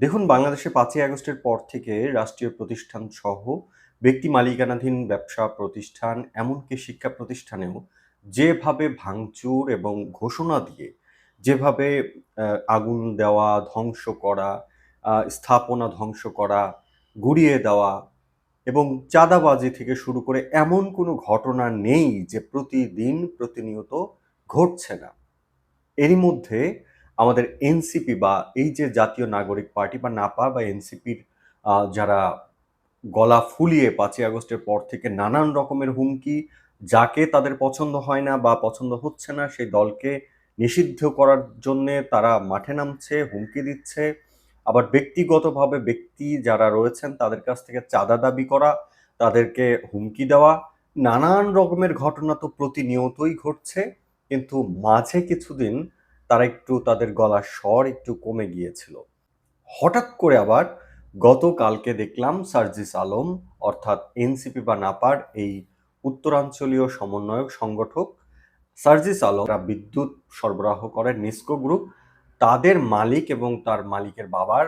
দেখুন, বাংলাদেশে পাঁচই আগস্টের পর থেকে রাষ্ট্রীয় প্রতিষ্ঠান সহ ব্যক্তি মালিকানাধীন ব্যবসা প্রতিষ্ঠান, এমনকি শিক্ষা প্রতিষ্ঠানেও যেভাবে ভাঙচুর এবং ঘোষণা দিয়ে যেভাবে আগুন দেওয়া, ধ্বংস করা স্থাপনা ধ্বংস করা, গুড়িয়ে দেওয়া এবং চাঁদাবাজি থেকে শুরু করে এমন কোনো ঘটনা নেই যে প্রতিদিন প্রতিনিয়ত ঘটছে না। এরই মধ্যে আমাদের এনসিপি বা এই যে জাতীয় নাগরিক পার্টি বা নাপা বা এনসিপির যারা গলা ফুলিয়ে পাঁচই আগস্টের পর থেকে নানান রকমের হুমকি, যাকে তাদের পছন্দ হয় না বা পছন্দ হচ্ছে না, সেই দলকে নিষিদ্ধ করার জন্যে তারা মাঠে নামছে, হুমকি দিচ্ছে। আবার ব্যক্তিগতভাবে ব্যক্তি যারা রয়েছেন, তাদের কাছ থেকে চাঁদা দাবি করা, তাদেরকে হুমকি দেওয়া, নানান রকমের ঘটনা তো প্রতিনিয়তই ঘটছে। কিন্তু মাঝে কিছুদিন তারা একটু তাদের গলার স্বর একটু কমে গিয়েছিল। হঠাৎ করে আবার গতকালকে দেখলাম সার্জিস আলম, অর্থাৎ এনসিপি বা নাপার, এই উত্তরাঞ্চলীয় সমন্বয়ক সংগঠক সার্জিস আলম বিদ্যুৎ সরবরাহ করে নিস্কো গ্রুপ, তাদের মালিক এবং তার মালিকের বাবার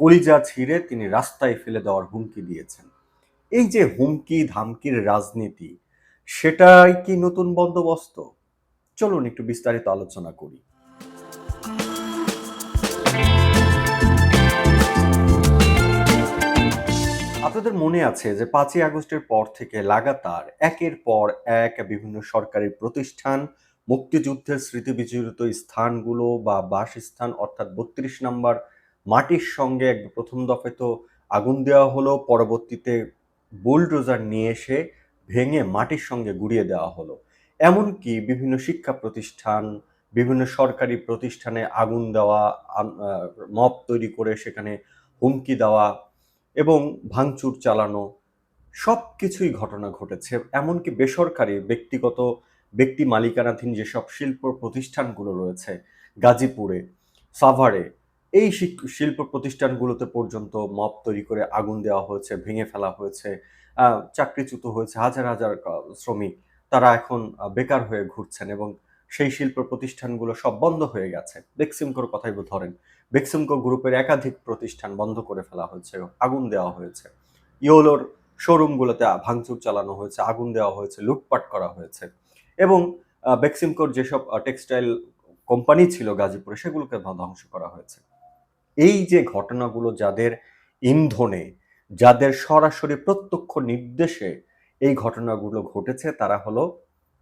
কলিজা ছিঁড়ে তিনি রাস্তায় ফেলে দেওয়ার হুমকি দিয়েছেন। এই যে হুমকি, ধামকির রাজনীতি, সেটাই কি নতুন বন্দোবস্ত? চলুন একটু বিস্তারিত আলোচনা করি। আপনাদের মনে আছে যে পাঁচই আগস্টের পর থেকে লাগাতার একের পর এক বিভিন্ন সরকারি প্রতিষ্ঠান, মুক্তিযুদ্ধের স্মৃতিবিজড়িত স্থানগুলো বা বাসস্থান, অর্থাৎ বত্রিশ নম্বর মাটির সঙ্গে এক প্রথম দফে তো আগুন দেওয়া হলো, পরবর্তীতে বুলডোজার নিয়ে এসে ভেঙে মাটির সঙ্গে গুড়িয়ে দেওয়া হলো। এমনকি বিভিন্ন শিক্ষা প্রতিষ্ঠান, বিভিন্ন সরকারি প্রতিষ্ঠানে আগুন দেওয়া মপ তৈরি করে সেখানে হুমকি দেওয়া এবং ভাঙচুর চালানো সব কিছুই ঘটনা ঘটেছে। এমনকি বেসরকারি ব্যক্তিগত ব্যক্তি মালিকানাধীন যেসব শিল্প প্রতিষ্ঠানগুলো রয়েছে, গাজীপুরে, সাভারে, এই শিল্প প্রতিষ্ঠানগুলোতে পর্যন্ত মপ তৈরি করে আগুন দেওয়া হয়েছে, ভেঙে ফেলা হয়েছে চাকরিচ্যুত হয়েছে হাজার হাজার শ্রমিক। তারা এখন বেকার হয়ে ঘুরছেন এবং সেই শিল্প প্রতিষ্ঠানগুলো সব বন্ধ হয়ে গেছে। বেক্সিমকোর কথাই ধরেন। বেক্সিমকো গ্রুপের একাধিক প্রতিষ্ঠান বন্ধ করে ফেলা হয়েছে আগুন দেওয়া হয়েছে। ইওলোর শোরুমগুলোতে ভাঙচুর চালানো হয়েছে, আগুন দেওয়া হয়েছে, লুটপাট করা হয়েছে এবং বেক্সিমকোর যেসব টেক্সটাইল কোম্পানি ছিল গাজীপুরে সেগুলোকে ধ্বংস করা হয়েছে। এই যে ঘটনাগুলো যাদের ইন্ধনে, যাদের সরাসরি প্রত্যক্ষ নির্দেশে এই ঘটনাগুলো ঘটেছে, তারা হলো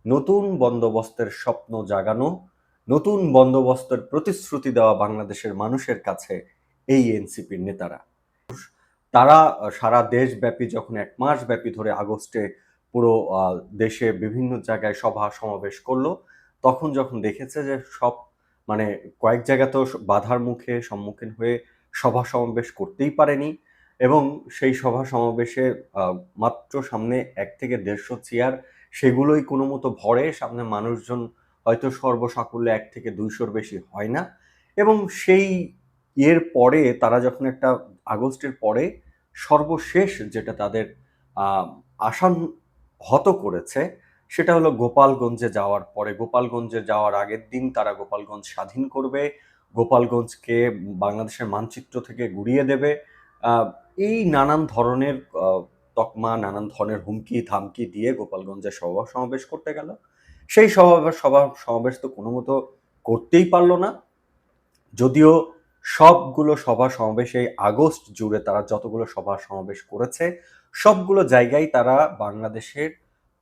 নতুন বন্দোবস্তের স্বপ্ন জাগানো নতুন বন্দোবস্তের প্রতিশ্রুতি দেওয়া বাংলাদেশের মানুষের কাছে এই এনসিপির নেতারা। তারা সারা দেশব্যাপী যখন এক মাস ব্যাপী ধরে আগস্টে পুরো দেশে বিভিন্ন জায়গায় সভা সমাবেশ করল, তখন যখন দেখেছে যে সব মানে কয়েক জায়গা তো বাধার মুখে, সম্মুখীন হয়ে সভা সমাবেশ করতেই পারেনি এবং সেই সভা সমাবেশে মাত্র সামনে এক থেকে দেড়শো চেয়ার, সেগুলোই কোনো মতো ভরে সামনে মানুষজন হয়তো সর্বসাকুল্যে এক থেকে দুইশোর বেশি হয় না। এবং সেই এর পরে তারা যখন একটা আগস্টের পরে সর্বশেষ যেটা তাদের আসান হত করেছে, সেটা হলো গোপালগঞ্জে যাওয়ার পরে। গোপালগঞ্জে যাওয়ার আগের দিন তারা গোপালগঞ্জ স্বাধীন করবে, গোপালগঞ্জকে বাংলাদেশের মানচিত্র থেকে গুড়িয়ে দেবে। এই নানান ধরনের তকমা, নানান ধরনের হুমকি, থামকি দিয়ে গোপালগঞ্জে সভা সমাবেশ করতে গেল। সেই সভা সভা সমাবেশ তো কোনো মতো করতেই পারল না। যদিও সবগুলো সভা সমাবেশ এই আগস্ট জুড়ে তারা যতগুলো সভা সমাবেশ করেছে, সবগুলো জায়গায় তারা বাংলাদেশের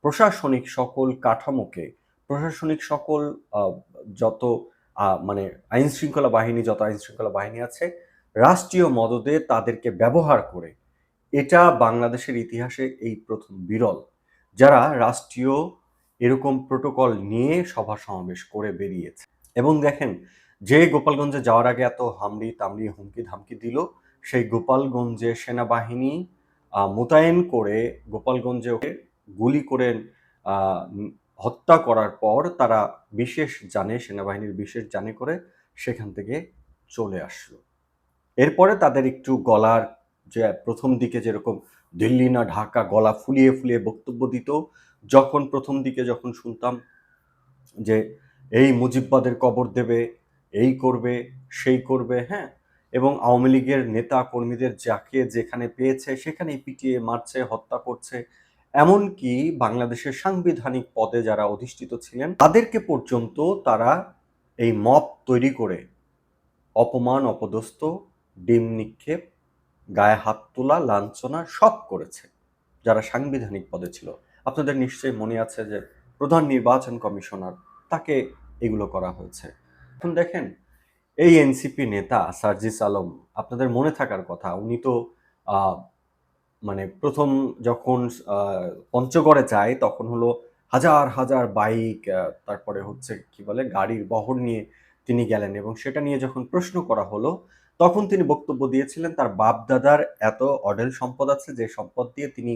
প্রশাসনিক সকল কাঠামোকে, প্রশাসনিক সকল যত মানে আইন শৃঙ্খলা বাহিনী, যত আইন শৃঙ্খলা বাহিনী আছে, রাষ্ট্রীয় মদদে তাদেরকে ব্যবহার করে, এটা বাংলাদেশের ইতিহাসে এই প্রথম বিরল। যারা রাষ্ট্রীয় এরকম প্রোটোকল নিয়ে সভা সমাবেশ করে বেরিয়েছে। এবং দেখেন, যে গোপালগঞ্জে যাওয়ার আগে এত হামড়ি তামড়ি, হুমকি ধামকি দিল, সেই গোপালগঞ্জে সেনাবাহিনী মোতায়েন করে গোপালগঞ্জে ওকে গুলি করে হত্যা করার পর তারা বিশেষ জানে সেনাবাহিনীর বিশেষ জানে করে সেখান থেকে চলে আসলো। এরপরে তাদের একটু গলার যে প্রথম দিকে যেরকম দিল্লি না ঢাকা গলা ফুলিয়ে ফুলিয়ে বক্তব্য দিত যখন প্রথম দিকে যখন শুনতাম যে এই মুজিববাদের কবর দেবে, এই করবে, সেই করবে হ্যাঁ? এবং আওয়ামী লীগের নেতা কর্মীদের যাকে যেখানে পেয়েছে সেখানেই পিটিয়ে মারছে, হত্যা করছে। এমনকি বাংলাদেশের সাংবিধানিক পদে যারা অধিষ্ঠিত ছিলেন, তাদেরকে পর্যন্ত তারা এই মপ তৈরি করে অপমান, অপদস্থ, ডিম নিক্ষেপ, গায়ে হাত তোলা, লাঞ্ছনা সব করেছে, যারা সাংবিধানিক পদে ছিল। আপনাদের নিশ্চয়ই মনে আছে যে প্রধান নির্বাচন কমিশনার, তাকে এগুলো করা হয়েছে। এখন দেখেন, এই এনসিপি নেতা সার্জিস আলম, আপনাদের মনে থাকার কথা, উনি তো মানে প্রথম যখন পঞ্চগড়ে যায়, তখন হলো হাজার হাজার বাইক তারপরে হচ্ছে কি বলে, গাড়ির বহর নিয়ে তিনি গেলেন এবং সেটা নিয়ে যখন প্রশ্ন করা হলো, তখন তিনি বক্তব্য দিয়েছিলেন, তার বাপ দাদার এত অডেল সম্পদ আছে, যে সম্পদ দিয়ে তিনি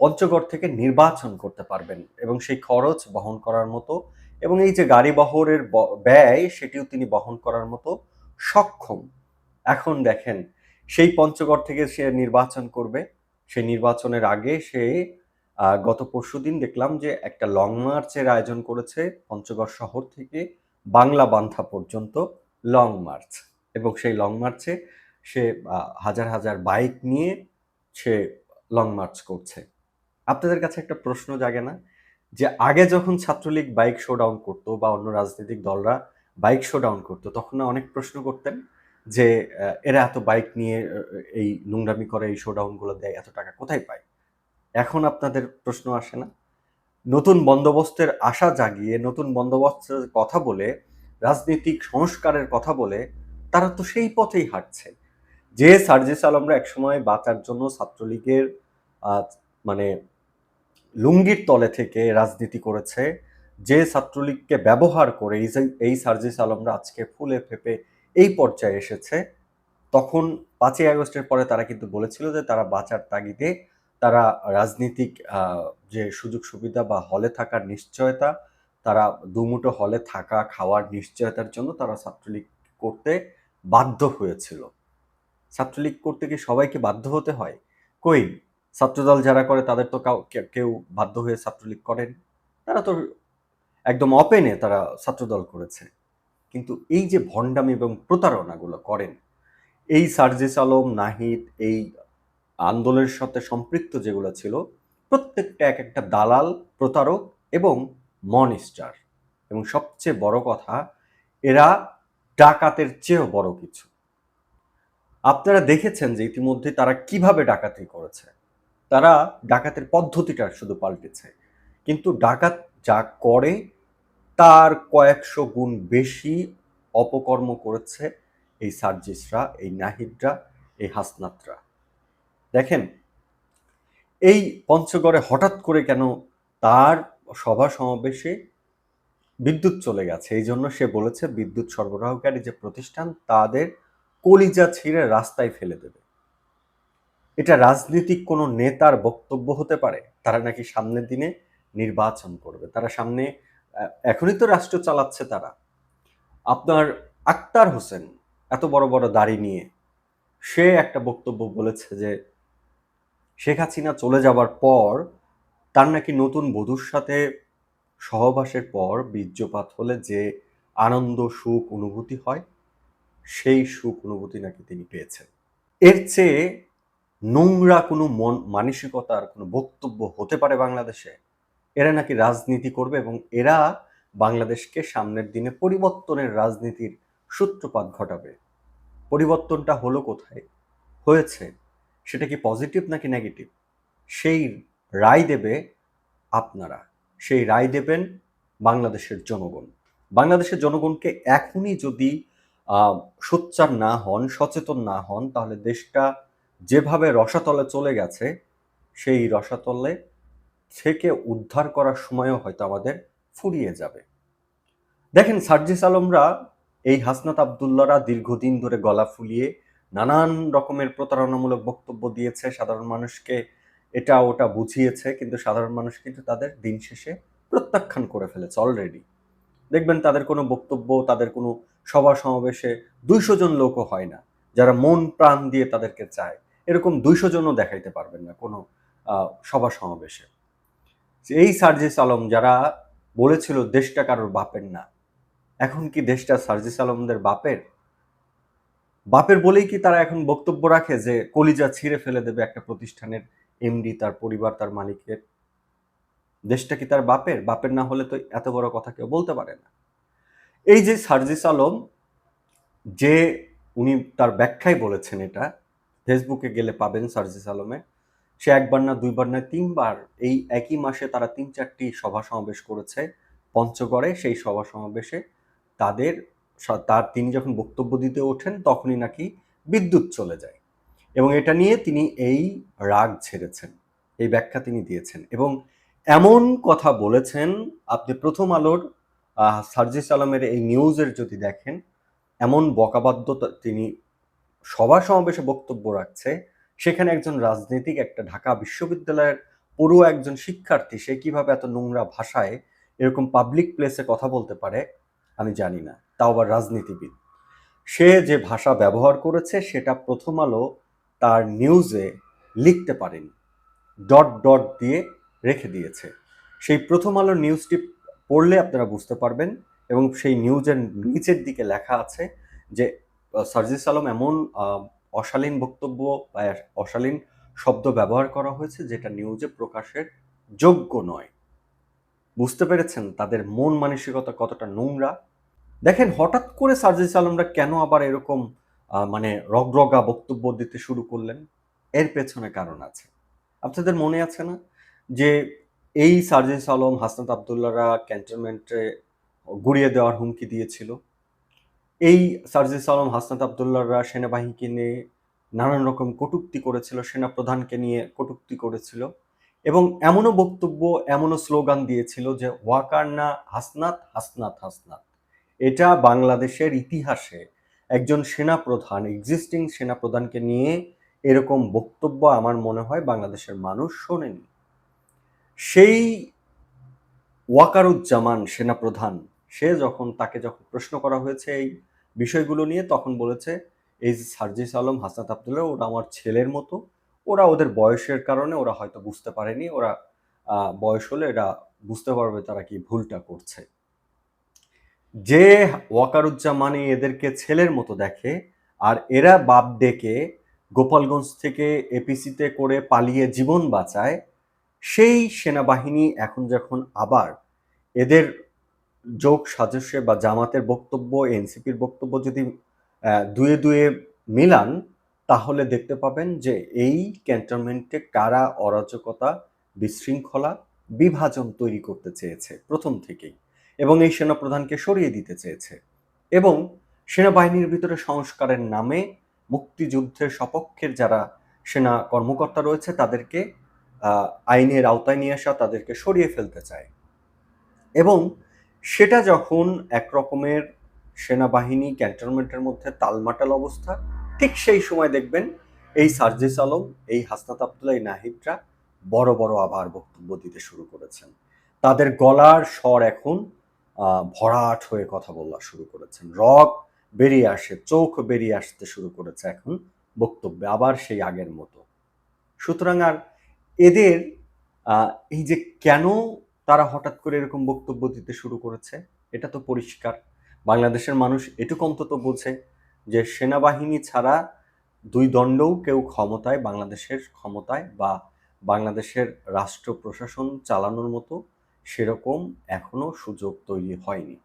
পঞ্চগড় থেকে নির্বাচন করতে পারবেন এবং সেই খরচ বহন করার মতো এবং এই যে গাড়ি বহরের ব্যয়, সেটিও তিনি বহন করার মতো সক্ষম। এখন দেখেন, সেই পঞ্চগড় থেকে সে নির্বাচন করবে। সেই নির্বাচনের আগে সে গত পরশুদিন দেখলাম যে একটা লং মার্চের আয়োজন করেছে পঞ্চগড় শহর থেকে বাংলা বান্ধা পর্যন্ত লং মার্চ। এবং সেই লং মার্চে সে হাজার হাজার বাইক নিয়ে সে লং মার্চ করছে। আপনাদের কাছে একটা প্রশ্ন জাগে না যে আগে যখন ছাত্রলীগ বাইক শো ডাউন করতো বা অন্য রাজনৈতিক দলরা বাইক শো ডাউন করতো, তখন অনেক প্রশ্ন করতেন যে এরা এত বাইক নিয়ে এই নোংরামি করে, এই শোডাউনগুলো দেয়, এত টাকা কোথায় পায়? এখন আপনাদের প্রশ্ন আসে না। নতুন বন্দোবস্তের আশা জাগিয়ে, নতুন বন্দোবস্তের কথা বলে, রাজনৈতিক সংস্কারের কথা বলে, তারা তো সেই পথেই হাঁটছে। যে সার্জিস আলমরা একসময় বাঁচার জন্য ছাত্রলীগের মানে লুঙ্গির তলে থেকে রাজনীতি করেছে। যে ছাত্রলীগকে ব্যবহার করে এই সার্জিস আলমরা আজকে ফুলে ফেপে এই পর্যায়ে এসেছে, তখন পাঁচই আগস্টের পরে তারা কিন্তু বলেছিল যে তারা বাঁচার তাগিদে তারা রাজনীতিক যে সুযোগ সুবিধা বা হলে থাকার নিশ্চয়তা, তারা দুমুটো হলে থাকা, খাওয়ার নিশ্চয়তার জন্য তারা ছাত্রলীগ করতে বাধ্য হয়েছিল। ছাত্রলীগ করতে কি সবাইকে বাধ্য হতে হয়? কই? ছাত্রদল যারা করে, তাদের তো কাউ- বাধ্য হয়ে ছাত্রলীগ করেন। তারা তো একদম অপেনে তারা ছাত্রদল করেছে। কিন্তু এই যে ভণ্ডামি এবং প্রতারণাগুলো করেন, এই সার্জিস আলম, নাহিদ, এই আন্দোলনের সাথে সম্পৃক্ত যেগুলো ছিল, প্রত্যেকটা এক একটা দালাল, প্রতারক এবং মনিস্টার। এবং সবচেয়ে বড় কথা, এরা ডাকাতের চেয়েও বড় কিছু। আপনারা দেখেছেন যে ইতিমধ্যে তারা কীভাবে ডাকাতি করেছে। তারা ডাকাতের পদ্ধতিটা শুধু পাল্টেছে। কিন্তু ডাকাত যা করে, তার কয়েকশো গুণ বেশি অপকর্ম করেছে এই সার্জিসরা, এই নাহিদরা, এই হাসনাতরা। দেখেন, এই পঞ্চগড়ে হঠাৎ করে কেন তার সভা সমাবেশে বিদ্যুৎ চলে গেছে? এই জন্য সে বলেছে, বিদ্যুৎ সরবরাহকারী যে প্রতিষ্ঠান, তাদের কলিজা ছিঁড়ে রাস্তায় ফেলে দেবে। এটা রাজনৈতিক কোনো নেতার বক্তব্য হতে পারে। তারা নাকি সামনের দিনে নির্বাচন করবে। তারা সামনে এখনই তো রাষ্ট্র চালাচ্ছে তারা। আপনার আক্তার হোসেন এত বড় বড় দাড়ি নিয়ে সে একটা বক্তব্য বলেছে যে, শেখ হাসিনা চলে যাবার পর তার নাকি নতুন বধূর সাথে সহবাসের পর বীর্যপাত হলে যে আনন্দ, সুখ, অনুভূতি হয়, সেই সুখ, অনুভূতি নাকি তিনি পেয়েছেন। এর চেয়ে নোংরা কোনো মন, মানসিকতার কোনো বক্তব্য হতে পারে বাংলাদেশে, এরা নাকি রাজনীতি করবে এবং এরা বাংলাদেশকে সামনের দিনে পরিবর্তনের রাজনীতির সূত্রপাত ঘটাবে। পরিবর্তনটা হলো কোথায়? হয়েছে। সেটা কি পজিটিভ নাকি নেগেটিভ সেই রায় দেবে আপনারা। সেই রায় দেবেন বাংলাদেশের জনগণ। বাংলাদেশের জনগণকে এখনই যদি সোচ্চার না হন, সচেতন না হন, তাহলে দেশটা যেভাবে রসাতলে চলে গেছে, সেই রসাতলে থেকে উদ্ধার করার সময়ও হয়তো আমাদের ফুরিয়ে যাবে। দেখেন, সার্জিস আলমরা এই হাসনাত আবদুল্লারা দীর্ঘদিন ধরে গলা ফুলিয়ে নানান রকমের প্রতারণামূলক বক্তব্য দিয়েছে। সাধারণ মানুষকে এটা ওটা বুঝিয়েছে, কিন্তু সাধারণ মানুষ কিন্তু তাদের দিন শেষে প্রত্যাখ্যান করে ফেলেছে অলরেডি দেখবেন, তাদের কোনো বক্তব্য, তাদের কোনো সভা সমাবেশে দুইশো জন লোকও হয় না, যারা মন প্রাণ দিয়ে তাদেরকে চায়। এরকম দুইশো জনও দেখাইতে পারবেন না কোনো সভা সমাবেশে। এই সার্জিস আলম যারা বলেছিল দেশটা কারোর বাপের না, এখন কি দেশটা সার্জিস আলমদের বাপের? বাপের বলেই কি তারা এখন বক্তব্য রাখে যে কলিজা ছিঁড়ে ফেলে দেবে একটা প্রতিষ্ঠানের এমডি, তার পরিবার, তার মালিকের? দেশটা কি তার বাপের? বাপের না হলে তো এত বড় কথা কেউ বলতে পারে না। এই যে সার্জিস আলম, যে উনি তার ব্যাখ্যায় বলেছেন এটা ফেসবুকে গেলে পাবেন সার্জিস আলমে। সে একবার না দুইবার না তিনবার এই একই মাসে তারা তিন চারটি সভা সমাবেশ করেছে পঞ্চগড়ে। সেই সভা সমাবেশে তাদের তার তিনি যখন বক্তব্য দিতে ওঠেন তখনই নাকি বিদ্যুৎ চলে যায়। এবং এটা নিয়ে তিনি এই রাগ ছেড়েছেন, এই ব্যাখ্যা তিনি দিয়েছেন। এবং এমন কথা বলেছেন, আপনি প্রথম আলোর সার্জিস আলমের এই নিউজের যদি দেখেন, এমন বকাবাদ্য তিনি সভা সমাবেশে বক্তব্য রাখছে, সেখানে একজন রাজনীতিক, একটা ঢাকা বিশ্ববিদ্যালয়ের পুরো একজন শিক্ষার্থী, সে কীভাবে এত নোংরা ভাষায় এরকম পাবলিক প্লেসে কথা বলতে পারে, আমি জানি না। তাও আবার রাজনীতিবিদ। সে যে ভাষা ব্যবহার করেছে, সেটা প্রথম আলো তার নিউজে লিখতে পারেনি। ডট ডট দিয়ে রেখে দিয়েছে। সেই প্রথম আলো নিউজটি পড়লে আপনারা বুঝতে পারবেন এবং সেই নিউজের নিচের দিকে লেখা আছে যে সার্জিস আলম এমন অশালীন বক্তব্য বা অশালীন শব্দ ব্যবহার করা হয়েছে যেটা নিউজে প্রকাশের যোগ্য নয়। বুঝতে পেরেছেন তাদের মন মানসিকতা কতটা নোংরা? দেখেন, হঠাৎ করে সার্জিস আলমরা কেন আবার এরকম মানে রগরগা বক্তব্য দিতে শুরু করলেন? এর পেছনে কারণ আছে। আপনাদের মনে আছে না যে এই সার্জিস আলম হাসনাত আবদুল্লারা ক্যান্টনমেন্টে গুড়িয়ে দেওয়ার হুমকি দিয়েছিল? এই সার্জিস আলম, হাসনাত আবদুল্লাহরা সেনাবাহিনীকে নিয়ে নানান রকম কটুক্তি করেছিল সেনা প্রধানকে নিয়ে কটুক্তি করেছিল এবং এমনও বক্তব্য, এমনও স্লোগান দিয়েছিল যে, ওয়াকার না হাসনাত হাসনাত হাসনাত। এটা বাংলাদেশের ইতিহাসে একজন সেনা প্রধান এক্সিস্টিং সেনা প্রধানকে নিয়ে এরকম বক্তব্য আমার মনে হয় বাংলাদেশের মানুষ শোনেনি। সেই ওয়াকারুজ্জামান সেনাপ্রধান, সে যখন তাকে যখন প্রশ্ন করা হয়েছে এই বিষয়গুলো নিয়ে তখন বলেছে, এই যে সার্জিস আলম, হাসনাত আবদুল্লাহ, ওরা আমার ছেলের মতো। ওরা ওদের বয়সের কারণে ওরা হয়তো বুঝতে পারেনি। ওরা বয়স হলে এরা বুঝতে পারবে তারা কি ভুলটা করছে। যে ওয়াকারুজ্জামানি এদেরকে ছেলের মতো দেখে, আর এরা বাপ ডেকে গোপালগঞ্জ থেকে এপিসিতে করে পালিয়ে জীবন বাঁচায়, সেই সেনাবাহিনী এখন যখন আবার এদের যোগ সাজস্যে বা জামাতের বক্তব্য, এনসিপির বক্তব্য যদি দুয়ে দুয়ে মিলান, তাহলে দেখতে পাবেন যে এই ক্যান্টনমেন্টে কারা অরাজকতা, বিশৃঙ্খলা, বিভাজন তৈরি করতে চেয়েছে প্রথম থেকেই এবং এই সেনাপ্রধানকে সরিয়ে দিতে চেয়েছে এবং সেনাবাহিনীর ভিতরে সংস্কারের নামে মুক্তিযুদ্ধের সপক্ষের যারা সেনা কর্মকর্তা রয়েছে, তাদেরকে আইনের আওতায় নিয়ে আসা, তাদেরকে সরিয়ে ফেলতে চায় এবং সেটা যখন এক রকমের সেনাবাহিনী ক্যান্টনমেন্টের মধ্যে তালমাটাল অবস্থা, ঠিক সেই সময় দেখবেন এই সার্জিস আলম, এই হাসনাত আবদুল্লাহ নাহিদরা বড় বড় আবার বক্তব্য দিতে শুরু করেছেন। তাদের গলার স্বর এখন ভরাট হয়ে কথা বলা শুরু করেছেন। রক বেরিয়ে আসে, চোখ বেরিয়ে আসতে শুরু করেছে এখন বক্তব্যে, আবার সেই আগের মতো। সুতরাং আর এদের এই যে কেন তারা হঠাৎ করে এরকম বক্তব্য দিতে শুরু করেছে, এটা তো পরিষ্কার। বাংলাদেশের মানুষ এটুকু অন্তত বোঝে যে সেনাবাহিনী ছাড়া দুই দণ্ডও কেউ ক্ষমতায়, বাংলাদেশের ক্ষমতায় বা বাংলাদেশের রাষ্ট্র প্রশাসন চালানোর মতো সেরকম এখনও সুযোগ তৈরি হয়নি।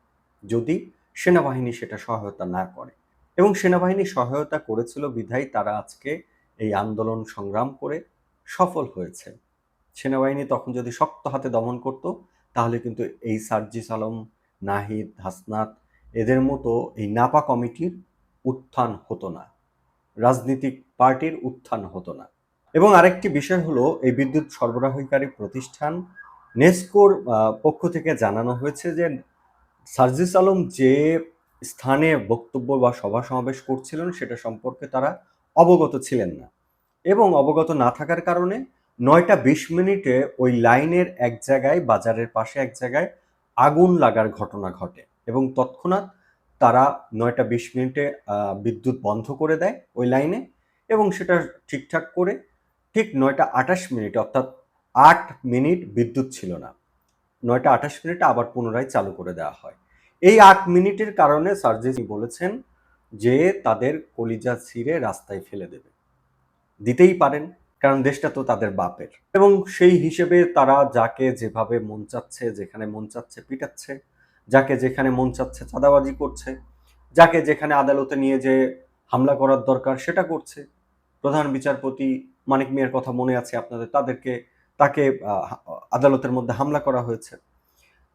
যদি সেনাবাহিনী সেটা সহায়তা না করে। এবং সেনাবাহিনী সহায়তা করেছিল বিধায় তারা আজকে এই আন্দোলন সংগ্রাম করে সফল হয়েছে। সেনাবাহিনী তখন যদি শক্ত হাতে দমন করত, তাহলে কিন্তু এই সার্জিস আলম, নাহিদ, হাসনাত এদের মতো এই নাপা কমিটির উত্থান হতো না। রাজনৈতিক পার্টির উত্থান হতো না। এবং আরেকটি বিষয় হলো, এই বিদ্যুৎ সরবরাহকারী প্রতিষ্ঠান নেস্কোর পক্ষ থেকে জানানো হয়েছে যে সার্জিস আলম যে স্থানে বক্তব্য বা সভা সমাবেশ করছিলেন, সেটা সম্পর্কে তারা অবগত ছিলেন না। এবং অবগত না থাকার কারণে নয়টা বিশ মিনিটে ওই লাইনের এক জায়গায়, বাজারের পাশে এক জায়গায় আগুন লাগার ঘটনা ঘটে এবং তৎক্ষণাৎ তারা নয়টা বিশ মিনিটে বিদ্যুৎ বন্ধ করে দেয় ওই লাইনে এবং সেটা ঠিকঠাক করে ঠিক নয়টা আটাশ মিনিট অর্থাৎ আট মিনিট বিদ্যুৎ ছিল না। নয়টা আঠাশ মিনিটে আবার পুনরায় চালু করে দেওয়া হয়। এই আট মিনিটের কারণে সার্জিস বলেছেন যে তাদের কলিজা ছিঁড়ে রাস্তায় ফেলে দেবে। দিতেই পারেন। কারণ দেশটা তো তাদের বাপের। এবং সেই হিসেবে তারা যাকে যেভাবে মন চাচ্ছে, যেখানে মন চাচ্ছে পিটাচ্ছে, যাকে যেখানে মন চাচ্ছে চাঁদাবাজি করছে, যাকে যেখানে আদালতে নিয়ে যে হামলা করার দরকার সেটা করছে। প্রধান বিচারপতি মানিক মিয়ার কথা মনে আছে আপনাদের, তাদেরকে, তাকে আদালতের মধ্যে হামলা করা হয়েছে।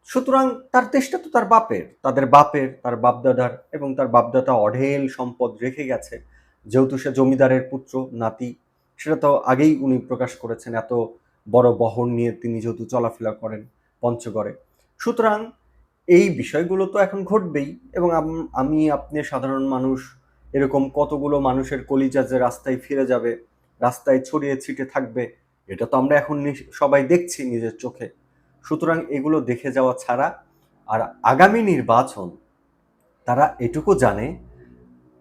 সুতরাং তার দেশটা তো তার বাপের, তাদের বাপের, তার বাপদাদার এবং তার বাপদাদা অঢেল সম্পদ রেখে গেছে। যেহেতু সে জমিদারের পুত্র, নাতি সেটা তো আগেই উনি প্রকাশ করেছেন, এত বড় বহর নিয়ে তিনি যেহেতু চলাফেরা করেন পঞ্চগড়ে। সুতরাং এই বিষয়গুলো তো এখন ঘটবেই এবং আমি আপনি সাধারণ মানুষ, এরকম কতগুলো মানুষের কলিজা যে রাস্তায় ফিরে যাবে, রাস্তায় ছড়িয়ে ছিটে থাকবে, এটা তো আমরা এখন সবাই দেখছি নিজের চোখে। সুতরাং এগুলো দেখে যাওয়া ছাড়া আর আগামী নির্বাচন, তারা এটুকু জানে,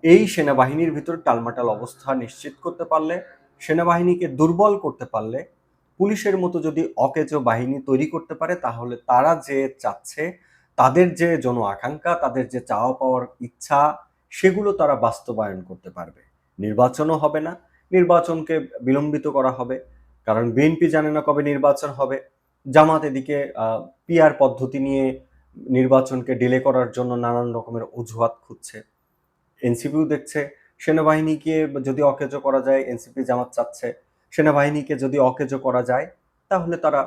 এই সেনাবাহিনীর ভিতর টালমাটাল অবস্থা নিশ্চিত করতে পারলে সেনাবাহিনীকে দুর্বল করতে পারলে পুলিশের মতো যদি অকেজো বাহিনী তৈরি করতে পারে, তাহলে তারা যে চাচ্ছে, তাদের যে জন আকাঙ্ক্ষা, তাদের যে চাওয়া পাওয়ার ইচ্ছা, সেগুলো তারা বাস্তবায়ন করতে পারবে। নির্বাচনও হবে না, নির্বাচনকে বিলম্বিত করা হবে, কারণ বিএনপি জানে না কবে নির্বাচন হবে। জামাত এদিকে পিআর পদ্ধতি নিয়ে নির্বাচনকে ডিলে করার জন্য নানান রকমের অজুহাত খুঁজছে। এনসিপিও দেখছে সেনাবাহিনীকে যদি অকেজো করা যায় এনসিপি জামাত চাচ্ছে সেনাবাহিনীকে যদি অকেজো করা যায় তাহলে তারা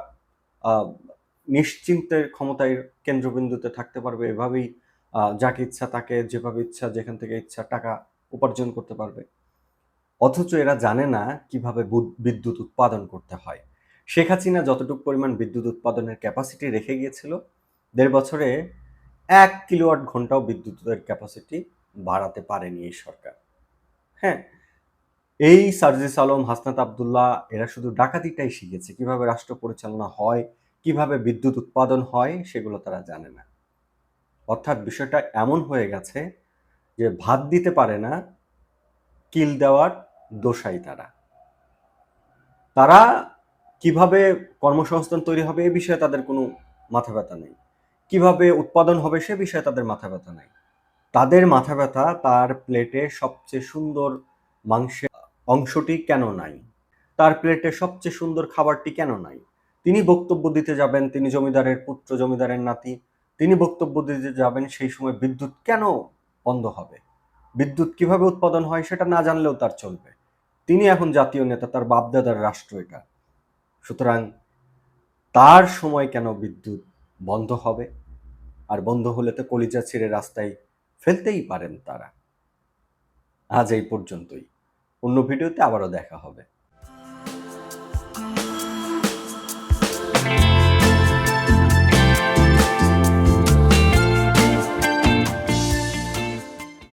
আহ, নিশ্চিন্তের ক্ষমতায় কেন্দ্রবিন্দুতে থাকতে পারবে। এভাবেই যাকে ইচ্ছা তাকে যেভাবে ইচ্ছা যেখান থেকে ইচ্ছা টাকা উপার্জন করতে পারবে। অথচ এরা জানে না কীভাবে বিদ্যুৎ উৎপাদন করতে হয়। শেখ হাসিনা যতটুকু পরিমাণ বিদ্যুৎ উৎপাদনের ক্যাপাসিটি রেখে গিয়েছিল দেড় বছরে এক কিলোওয়াট ঘন্টাও বিদ্যুতের ক্যাপাসিটি বাড়াতে পারেনি এই সরকার। হ্যাঁ। এই সার্জিস আলম, হাসনাত আবদুল্লাহ, এরা শুধু ডাকাতিটাই শিখেছে। কীভাবে রাষ্ট্র পরিচালনা হয়, কীভাবে বিদ্যুৎ উৎপাদন হয়, সেগুলো তারা জানে না। অর্থাৎ বিষয়টা এমন হয়ে গেছে যে ভাত দিতে পারে না, কিল দেওয়ার দোষাই তারা। তারা কীভাবে কর্মসংস্থান তৈরি হবে, এ বিষয়ে তাদের কোনো মাথা ব্যথা নেই। কীভাবে উৎপাদন হবে, সে বিষয়ে তাদের মাথা ব্যথা নেই। তাদের মাথা ব্যথা তার প্লেটে সবচেয়ে সুন্দর মাংসের অংশটি কেন নাই? তার প্লেটে সবচেয়ে সুন্দর খাবারটি কেন নাই? তিনি বক্তব্য দিতে যাবেন, তিনি জমিদারের পুত্র, জমিদারের নাতি। তিনি বক্তব্য দিতে যাবেন সেই সময় বিদ্যুৎ কেন বন্ধ হবে? বিদ্যুৎ কীভাবে উৎপাদন হয় সেটা না জানলেও তার চলবে। তিনি এখন জাতীয় নেতা, তার বাপদাদার রাষ্ট্র এটা। সুতরাং তার সময় কেন বিদ্যুৎ বন্ধ হবে? আর বন্ধ হলে তো কলিজা ছিঁড়ে রাস্তায় ফেলতেই পারেন তারা। আজ এই পর্যন্তই। অন্য ভিডিওতে আবারও দেখা হবে।